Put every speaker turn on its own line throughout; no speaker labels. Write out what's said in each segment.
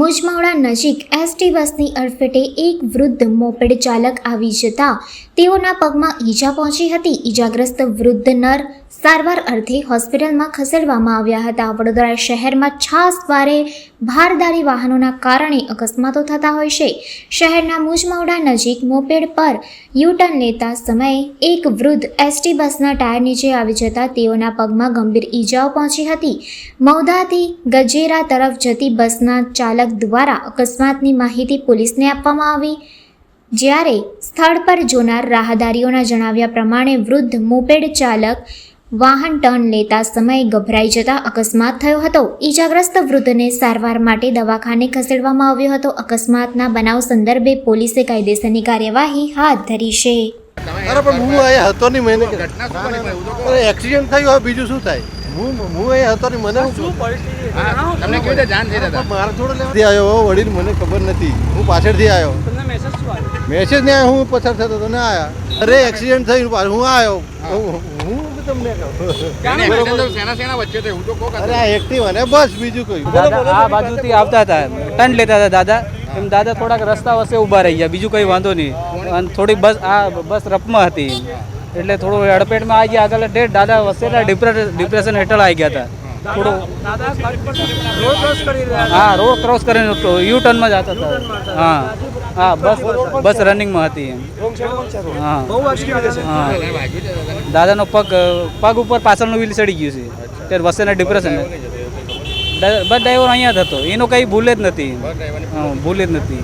મુજમાવડા નજીક એસટી બસની અડફેટે એક વૃદ્ધ મોપેડ ચાલક આવી જતા તેઓના પગમાં ઈજા પહોંચી હતી. ઈજાગ્રસ્ત વૃદ્ધ નર સારવાર અર્થે હોસ્પિટલમાં ખસેડવામાં આવ્યા હતા. વડોદરા શહેરમાં છાસ વારે ભારદારી વાહનોના કારણે અકસ્માતો થતા હોય છે. શહેરના મુજમાવડા નજીક મોપેડ પર યુટર્ન લેતા સમયે એક વૃદ્ધ એસટી બસના ટાયર નીચે આવી જતા તેઓના પગમાં ગંભીર ઈજાઓ પહોંચી હતી. મૌદાથી ગજેરા તરફ જતી બસના ચાલક દ્વારા અકસ્માતની માહિતી પોલીસને આપવામાં આવી. જ્યારે સ્થળ પર જોનાર રાહદારીઓના જણાવ્યા પ્રમાણે વૃદ્ધ મોપેડ ચાલક વાહન ટર્ન લેતા સમયે ગભરાઈ જતા અકસ્માત થયો હતો. ઈજાગ્રસ્ત વૃદ્ધને સારવાર માટે દવાખાને ખસેડવામાં આવ્યો હતો. અકસ્માતના બનાવ સંદર્ભે પોલીસે કાયદેસરની કાર્યવાહી હાથ ધરી છે.
અરે પણ હું અહીંયા હતો નહીં મને
શું બની? ભાઈ? હું તો કહું.
અરે એક્સિડન્ટ થયું હવે બીજું શું થાય? હું હું અહીંયા હતો નહીં મને શું
તમને કેવી રીતે જાણ થઈ
મારા જોડે આવ્યો વડીલ મને ખબર નથી. હું પાછળથી આવ્યો. મેસેજ ને હું પસાર થતો તો ના આવ્યા. અરે એક્સિડન્ટ થયું પાછું હું આવ્યો. હું. તમને કહું. અરે આ એક્ટિવા ને બસ બીજું કોઈ.
દાદા આ બાજુથી આવતા હતા. ટર્ન લેતા હતા દાદા. એમ દાદા થોડાક રસ્તા વચ્ચે ઊભા રહી ગયા. બીજું કંઈ વાંધો નહીં. અને થોડી બસ આ બસ રફમાં હતી. એટલે થોડું અડપેટમાં આવી ગયા. આગળ ડેટ દાદા વચ્ચેના ડિપ્રેશન હેઠળ આવી ગયા હતા. થોડું હા રોડ ક્રોસ કરીને યુ ટર્નમાં જતા હતા. હા. હા, બસ બસ રનિંગમાં હતી એમ. હા. હા.
દાદાને?
પગ પગ ઉપર પાછળનું વ્હીલ ચડી ગયું છે. ત્યારે વસેના ડિપ્રેશન બસ ડ્રાઈવર અહીંયા જ હતો. એનો કંઈ ભૂલે જ નથી. ભૂલે જ નથી.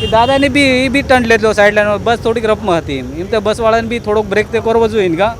દાદાની દાદાને બી, એ બી ટર્ન લેતો સાઈડ લાઈન બસ થોડીક રફમાં હતી એમ. એમ તો બસવાળાને બી થોડોક બ્રેક તે કરવો જોઈએ ને કા?